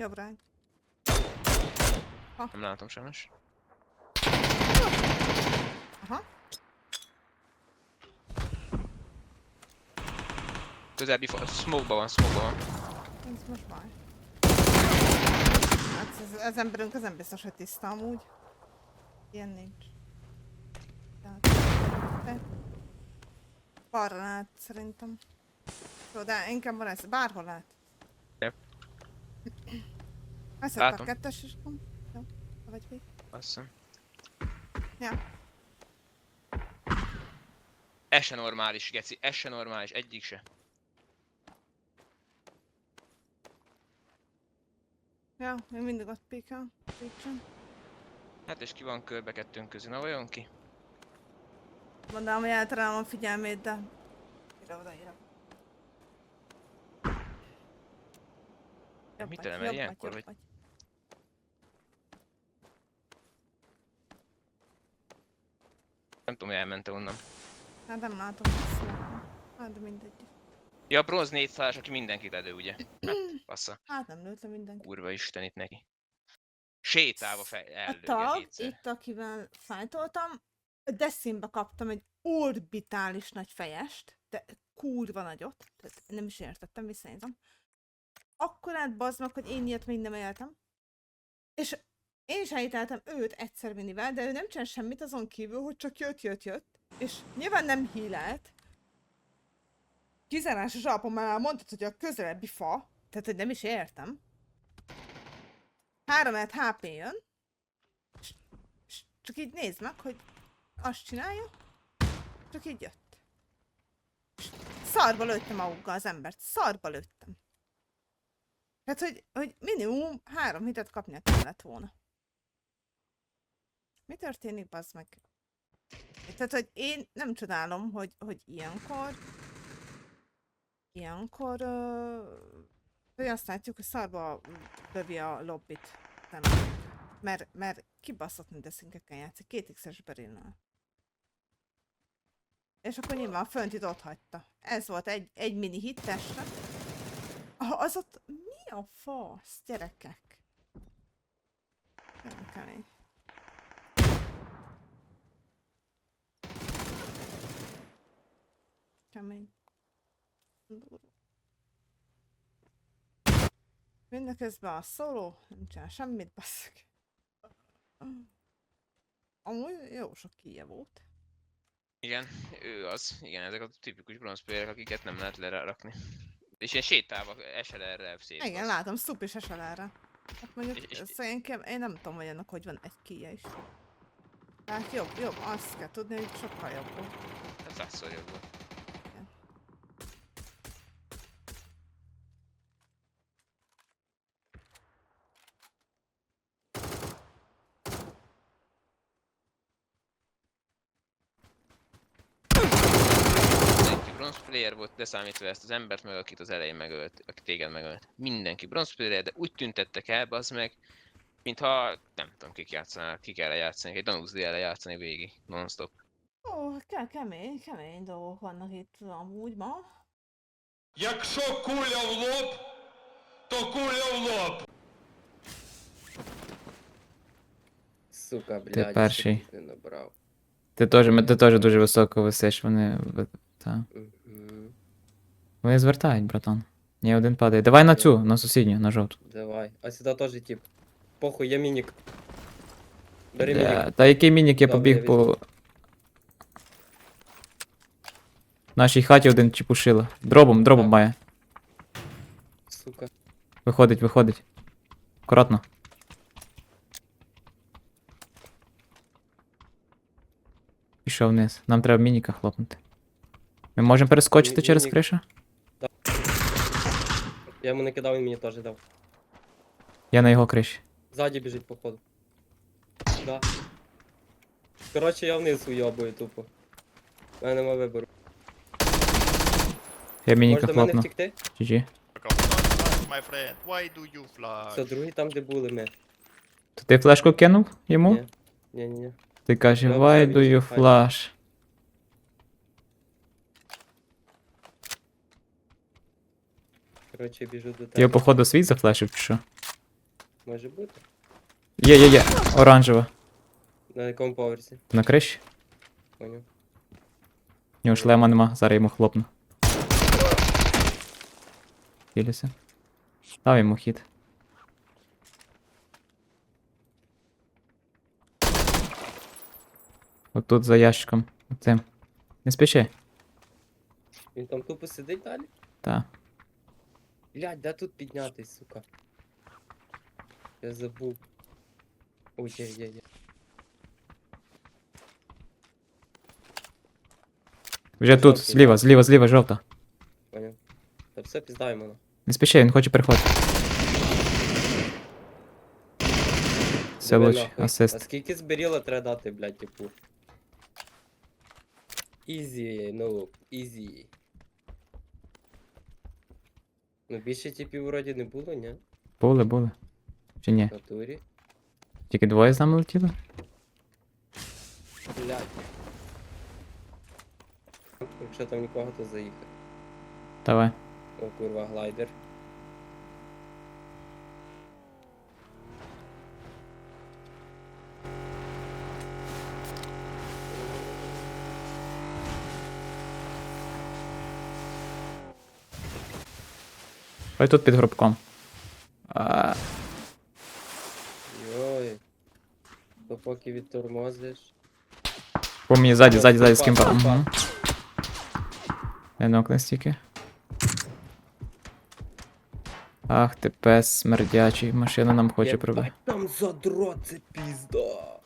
Jobbra egy. Nem látom sajnos. Aha. Közelbbi fa... Smoke-ba van, smoke-ba van. Ez most baj. Hát ez, ez emberünk az nem biztos, hogy tiszta amúgy. Ilyen nincs. Tehát... Balra lehet szerintem. Jó, de inkább van ez. Bárhol lehet. Veszed a kettes is. Jó, Jó. vagy még. Azt hiszem. Ja. Ez se normális, geci. Ez se normális. Egyik se. Ja, én mindig ott píkel. Píksen. Hát és ki van körbe kettőnk közül? Na vajon ki? Mondanám, hogy elterelem a figyelmét, de... Ide oda ide. Jobb Mit vagy, tennem el jobb ilyenkor, vagy- Nem tudom, hogy elmente onnan. Hát nem látom vissza. Hát de mindegy. Ja, bronz négy szálás, aki mindenkit edő, ugye? Hát, passza. Hát nem lőtt le mindenki. Kurva isten itt neki. Sétálva fej, A tag, itt akivel fájtoltam, deszínbe kaptam egy orbitális nagy fejest, de kurva nagyot, tehát nem is értettem, visszanézem. Akkor át bazd meg, hogy én ilyet még nem éltem. És én is elíteltem őt egyszer minivel, de ő nem csinál semmit azon kívül, hogy csak jött, jött, jött. És nyilván nem hílelt. Kizárásos alapon már mondtad, hogy a közelebbi fa, tehát hogy nem is értem. 3 HP jön, és, és csak így nézd meg, hogy azt csinálja, csak így jött. És szarba lőttem magukkal az embert, szarba lőttem. Tehát, hogy, hogy minimum három hitet kapnia kellett volna. Mi történik, bazd meg? Tehát, hogy én nem csodálom, hogy, hogy ilyenkor ilyenkor hogy azt látjuk, hogy szarba lövi a lobbit. Nem. Mert, mert kibaszott mindeszinkeken játszik, két x-es berinnel. És akkor nyilván fönt itt ott hagyta. Ez volt egy, egy mini hit testre. Ah, az ott mi a fasz, gyerekek? Nem kemény. Kemény. Mindeközben a szóló nem csinál semmit, basszak. Amúgy jó sok kíje volt. Igen, ő az. Igen, ezek a tipikus bronzplayerek, akiket nem lehet lerakni. És ilyen sétálva, SLR-rel szép. Igen, látom, szup is esel erre. Hát mondjuk, És- és- szóval én, nem tudom, hogy ennek hogy van egy kíje is. Hát jobb, jobb, azt kell tudni, hogy sokkal jobb volt. Ez százszor jobb volt. Mindenki bronze player volt, leszámítva ezt az embert meg, akit az elején megölt, aki téged megölt. Mindenki bronze player, de úgy tüntettek el, az meg, mintha nem tudom kik játszanak, ki kell játszani, egy Danuzli el játszani végig, non-stop. Ó, kell kemény, kemény dolgok vannak itt amúgy ma. Якщо куля в лоб, то куля в лоб. Сука, блядь, перший. ще не набрав. Ти теж, ти теж дуже високо висиш, вони. ви- Та. Вони звертають, братан. Ні, один падає. Давай на цю, на сусідню, на жовту. Давай. А сюди теж тип. Похуй, я мінік. Бери мінік. Та який мінік, я Добре, побіг я по. В нашій хаті один чепушило. Дробом, дробом Так. має. Сука. Виходить, виходить. Акуратно. Пішов вниз. Нам треба мініка хлопнути. Ми можемо перескочити Мі- через мінік. кришу? Я йому не кидав, він мені теж дав. Я на його криші. Ззаді біжить, походу. Да. Коротше, я вниз уйобую тупо. У мене нема вибору. Я мініка Може до мене хлопну. втікти? GG. my friend. Why do you fly? Це другий там, де були ми. То ти флешку кинув йому? Ні. Ні-ні-ні. Ти каже, Я why do you чекаю. flash? Коротше, я біжу до тебе. його походу свій зафлешив чи що? Може бути? Є, є, є. Оранжева. На якому поверсі? На криші? Поняв. У нього шлема нема, зараз йому хлопну. Хілюся. Дав йому хід. Отут за ящиком. Оцим. Не спіши. Він там тупо сидить далі? Та. Блядь, де тут піднятись, сука? Я забув. Ой, є, є, є. Вже тут, Жовтий, зліва, да. зліва, зліва, жовта. Поняв. Та все піздаємо на. Не спіши, він хоче переходити. Це Диви луч, нахуй. А асист. скільки зберіла треба дати, блядь, типу? Ізі, ну, ізі. Ну більше типів вроді не було, ні? Були, були. Чи ні? В натурі. Тільки двоє з нами летіли? Блядь. Якщо там нікого, то заїхати. Давай. О, курва, глайдер. Ой тут під гробком. А, Йой. То поки відтормозиш. по мені ззаді, ззаді, ззаді з кимпа. Угу. Не нокне стільки. Ах ти пес смердячий, машина нам хоче Єбать, пробити. Там задрот, це пізда.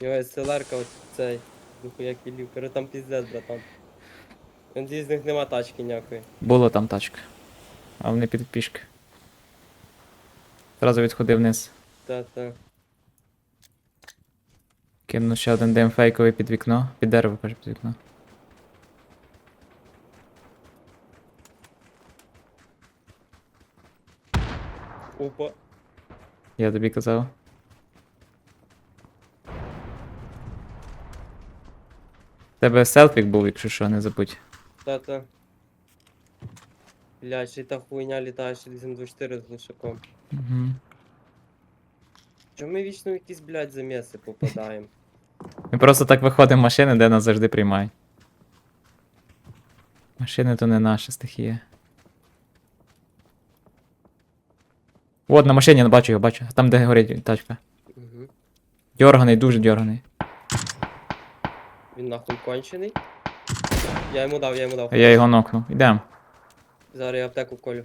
Йой, селерка от цей. Духуя кілів. Короче, там піздець, братан. Надіюсь, з них нема тачки ніякої. Було там тачка. А вони під пішки. Зразу відходив вниз. Та-та. Кинув ще один дим фейковий під вікно. Під дерево, каже, під вікно. Опа. Я тобі казав. В Тебе селфік був, якщо що, не забудь. Та-та. Блядь, ще та хуйня літає 64 з глушаком. Угу. Чому ми вічно в якісь, блядь, заміси попадаємо? Ми просто так виходимо машини, де нас завжди приймають. Машини то не наша стихія. От на машині я бачу його, бачу. Там, де горить тачка. Угу. Дьорганий, дуже дьорганий. Він нахуй кончений. Я йому дав, я йому дав. А я його нокнув. Йдем. Зараз я аптеку колю.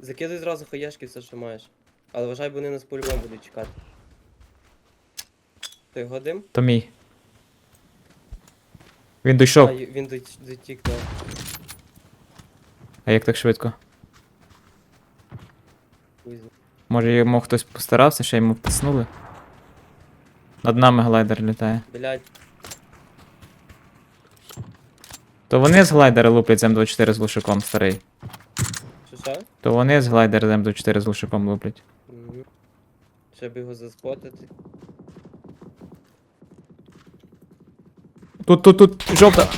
Закидуй зразу хаєшки, все, що маєш. Але вважай, бо вони нас по-любому будуть чекати. Той годим? То мій. Він А, дійшов. й- він дот- дотік до. А як так швидко? хуй зна- Може йому хтось постарався, ще йому втиснули? Над нами глайдер літає. Блядь, То вони з глайдера луплять з М24 з глушаком старий. що? То вони з глайдера з М24 з глушаком луплять. Угу. Щоб його заспотити. Тут, тут, тут, жовта.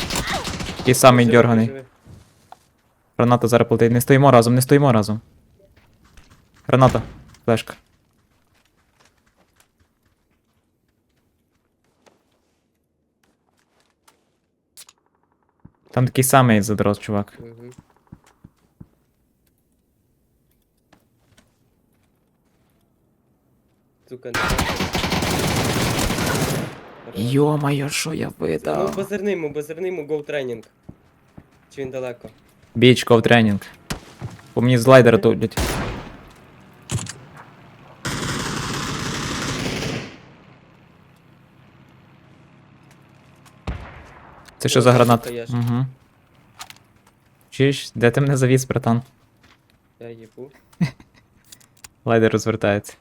Такий самий Живи, дьорганий. живи. Граната зараз полетить. Не стоїмо разом, не стоїмо разом. Граната. Флешка. Там такий самий задрос, чувак. Угу. Сука, не. Йо-моє, що я Ну, видав? базирни йому, базирни йому, гоу тренінг. Чи він далеко? Біч, в тренінг. По мені з глайдера тулять. Це що за гранат? Угу. Чуєш, де ти мене завіз, братан? Я їбу. Глайдер розвертається.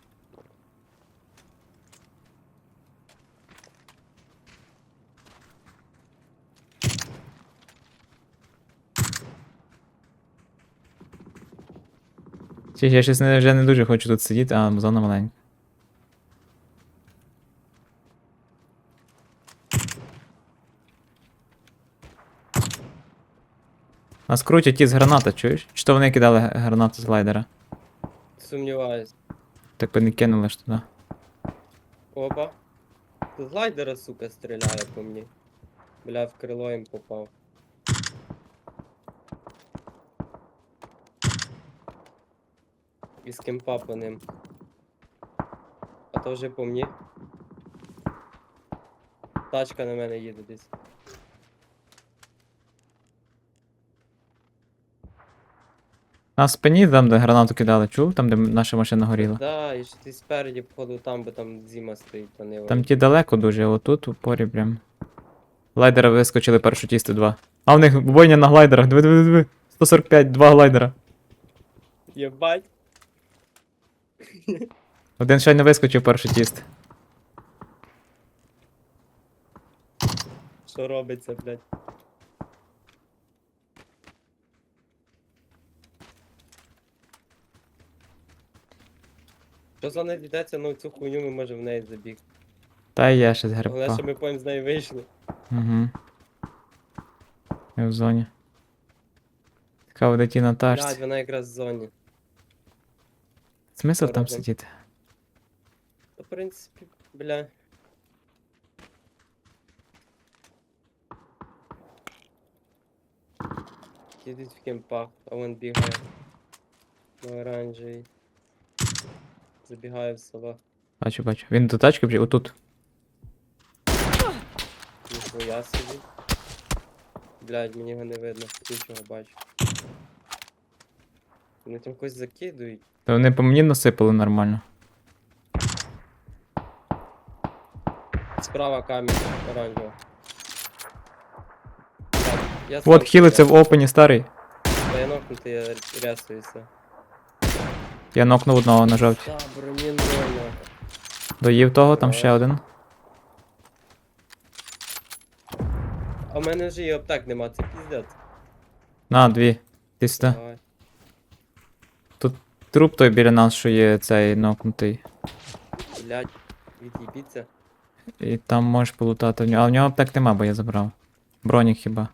Чи я щось не, вже не дуже хочу тут сидіти, а зона маленька. Нас крутять ті з граната, чуєш? Чи то вони кидали гранату з глайдера? сумніваюсь. Так би не кинули ж туди. Опа. Тут глайдера, сука, стріляє по мені. Бля, в крило їм попав. Із кемпа по ним. А то вже по мені. Тачка на мене їде десь. На спині, там, де гранату кидали, чув? Там, де наша машина горіла. Да, і ще ти спереді, походу, там, бо там Зіма стоїть, то не Там ті далеко дуже, а отут у порі прям. Глайдера вискочили першу тісти два. А в них бойня на глайдерах. Диви, диви, диви. 145, два глайдера. Єбать. Один ще не вискочив перший тіст. Що робиться, блядь? Що за не йдеться на цю хуйню, ми можемо в неї забігти. Та я ще з Головне, грибка. що ми потім з неї вийшли. Угу. Я в зоні. Цікаво, де ті на Блядь, тачці. вона якраз в зоні. Смисл там разом. сидіти? Та, в принципі, бля. Їдуть в кемпах, а він бігає. На оранжевій. Забігає в село. Бачу, бачу. Він до тачки вже отут. Ніхуя собі. Блядь, мені його не видно, нічого бачу. Вони там когось закидують. Та вони по мені насипали нормально. Справа камінь оранжево. Так, я От сам в опені старий. Та я нокнутий, я рясуюся. Я нокнув одного на жовті. Доїв того, там ще один. А в мене вже і аптек нема, це піздець. На, дві. Ти сюди. Давай. Труп той біля нас, що є цей нокнутий. Блядь, від'їбіться. І там можеш полутати в нього. А в нього аптек нема, бо я забрав. Бронік хіба.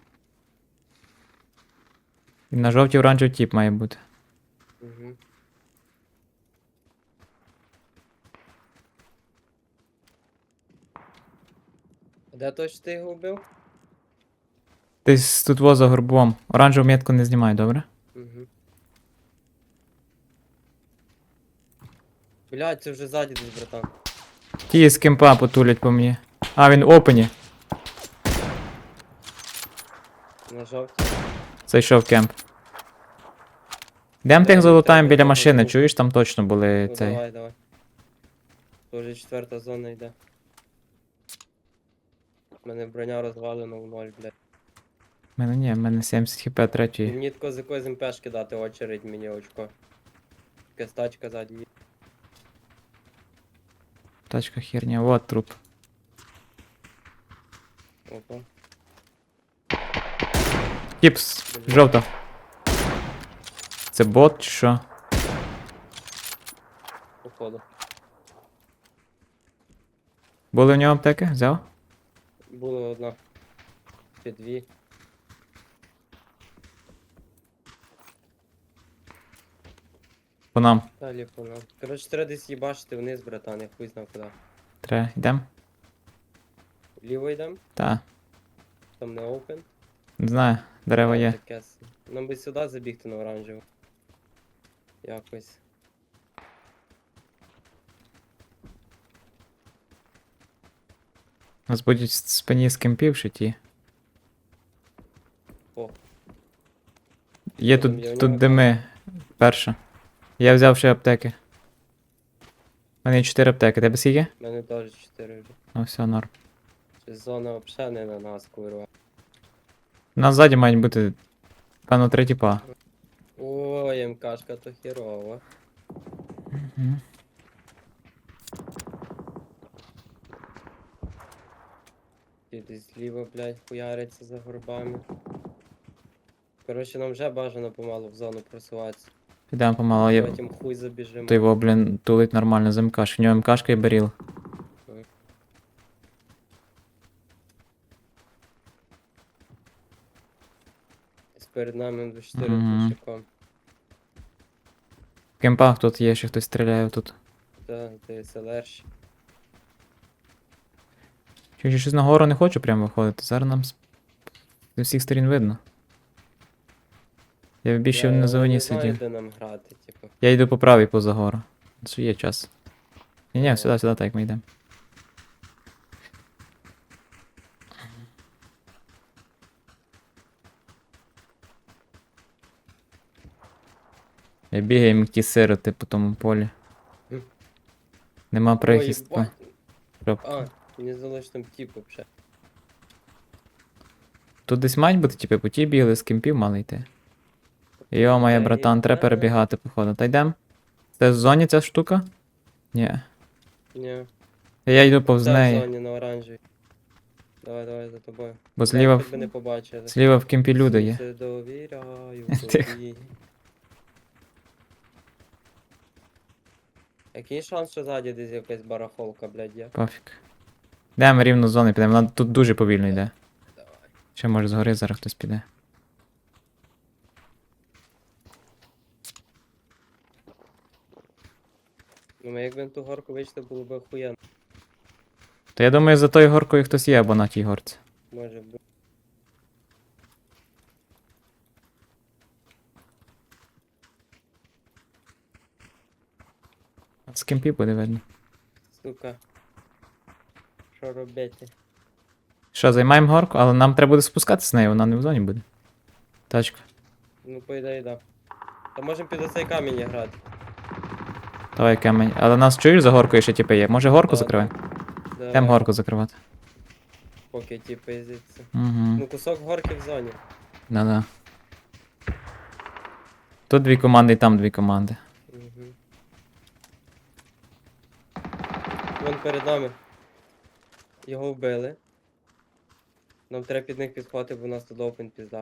І на жовтій оранжевий тіп має бути. Угу. Де той, що ти його вбив? Десь тут во за горбом. Оранжеву метку не знімай, добре? Угу. Блядь, це вже ззаді десь, братан. Ті з кемпа потулять по мені. А, він в опені. На жовтій. Зайшов в кемп. Йдем Де тих залутаємо біля машини, чуєш, там точно були Ну цей. давай, давай. Тоже четверта зона йде. У мене броня розвалена в ноль, блядь. У мене ні, в мене 70 хп І третьої. Мені тако з якоїсь МПшки дати очередь мені очко. Якась тачка ззаді. є. Тачка херня, вот труп. Опа. Тіпс, жовта. Це бот чи що? Походу. Були в нього аптеки? Взяв? Було одна. Чи дві. По нам. Далі по нам. Коротше, треба десь їбашити вниз, братан, я хуй знав куди. Треба, йдем? Ліво йдем, Та. там не open. Не знаю, дерева є. Таке с- Нам би сюди забігти на оранжеву. Якось. Нас будуть в спині з кемпів ще ті. О. Є тут, нього тут дими. Перша. Я взяв ще аптеки. У мене є 4 аптеки. Тебе скільки? У мене теж 4 вже. Ну все, норм. Чи зона взагалі не на нас, курва. У нас ззаді мають бути. Певно, три тіпа. Ой, МКшка то херова. Мгм. Ті десь зліва, блядь, хуяриться за горбами. Коротше, нам вже бажано помалу в зону просуватися. Підемо помало. Я... Потім хуй забіжимо. Той його, блін, тулить нормально з МКш. В нього МКшка і баріл. Ось Перед нами М24 Мгм. пішаком. В кемпах тут є, ще хтось стріляє тут. Та, ти СЛР. Чи я щось на гору не хочу прямо виходити. Зараз нам з з усіх сторін видно. Я б більше на зоні сидів. нам грати, типу. Я йду по правій поза гору. Що є час. Ні, ні, сюди, сюди, так як ми йдемо. Я бігаю, як ті сироти по тому полі. Нема Ой, прихистка. ба- Щоб- А, мені здалося, що там тіп вообще. Тут десь мають бути, типу, по ті бігли, з кемпів мали йти. Йо, моя братан, треба перебігати, походу. Та йдем? Це в зоні ця штука? Ні. Ні. Я йду повз Це в неї, зоні на оранжевій. Давай, давай за тобою. бо зліва, Тебе не побачили. зліва в кемпі люди є. Все довіряю Тихо. тобі. Який шанс, що ззаді десь якась барахолка, блядь, є? Пофіг. Йдемо рівно з зони підемо, вона тут дуже повільно йде. Ще може згори зараз хтось піде. Ну, ми якби на ту горку вийшли, було б охуєнно. То я думаю, за тою горкою хтось є або на тій горці. Може бути. З буде видно. Сука. Що робити? Що, займаємо горку, але нам треба буде спускатися з нею, вона не в зоні буде. Тачка. Ну, по ідеї, да. Та можемо під оцей камінь грати. Давай камень. Але нас чуєш за горкою ще типи є. Може горку Да, закривай? Да, горку закривати. Поки ті пиздяться. Угу. Ну, кусок горки в зоні. Да-да. Тут дві команди і там дві команди. Угу. Вон перед нами. Його вбили. Нам треба під них підхвати, бо у нас тут опен пізда.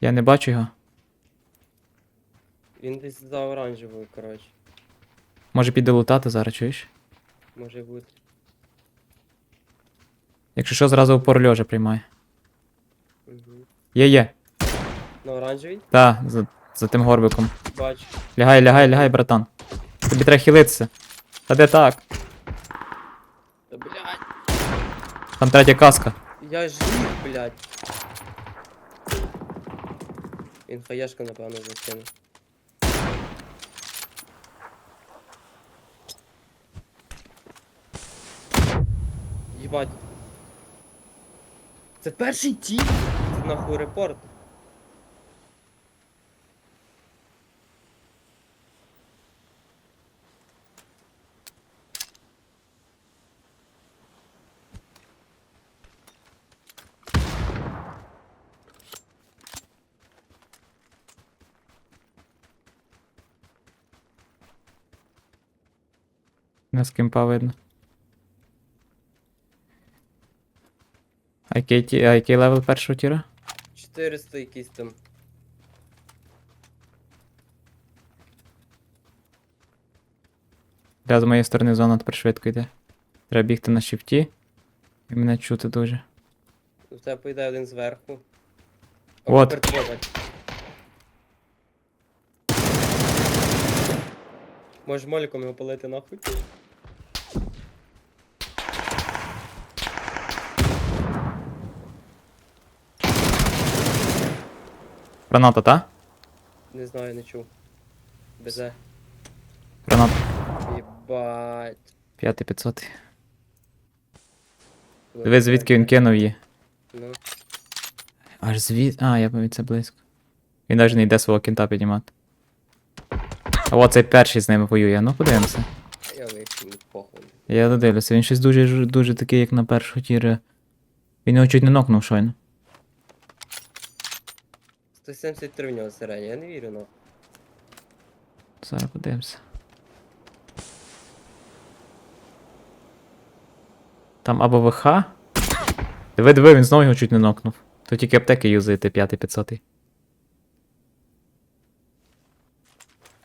Я не бачу його. Він десь за оранжевою, коротше. Може піде лутати зараз, чуєш? Може бути. Якщо що, зразу упор льожа приймає. Угу. Є, є. На оранжевій? Та, за, за тим горбиком. Бачу. Лягай, лягай, лягай, братан. Тобі треба хилитися. Та де так? Там третя каска. Я жив, блядь. Він хаєшка, напевно, закинув. Єбать. Це перший ті? Це нахуй репорт. Не з кемпа видно. А який, ті- а який левел першого тіра? 400 якийсь там. Да, з моєї сторони зона тепер швидко йде. Треба бігти на шифті. І мене чути дуже. У тебе поїде один зверху. А От. тепер. Можеш моліком його полити нахуй? Граната, та? Не знаю, не чув. Безе. Граната. Єбать. 5500. Диви, звідки він кинув її. Ну, Аж звід. А, я пам'ятаю, це близько. Він навіть не йде свого кінта піднімати. А от цей перший з ними воює. Ну подивимося. я вийшов, мені похуй. Я додивлюся, він щось дуже дуже такий, як на першого тіра. Він його чуть не нокнув щойно. 173 в нього середня, я не вірю, ну. Зараз подивимося. Там або ВХ. Диви, диви, він знову його чуть не нокнув. То тільки аптеки юзаєте 5500.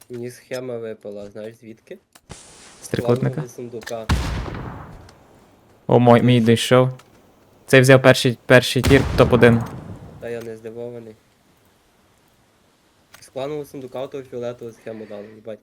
Мені схема випала, знаєш звідки? З трикутника. Сундука. О, мой, мій дійшов. Цей взяв перший, перший тір, топ-1. Та я не здивований з кланового сундука того фіолетового схему дали, їбать.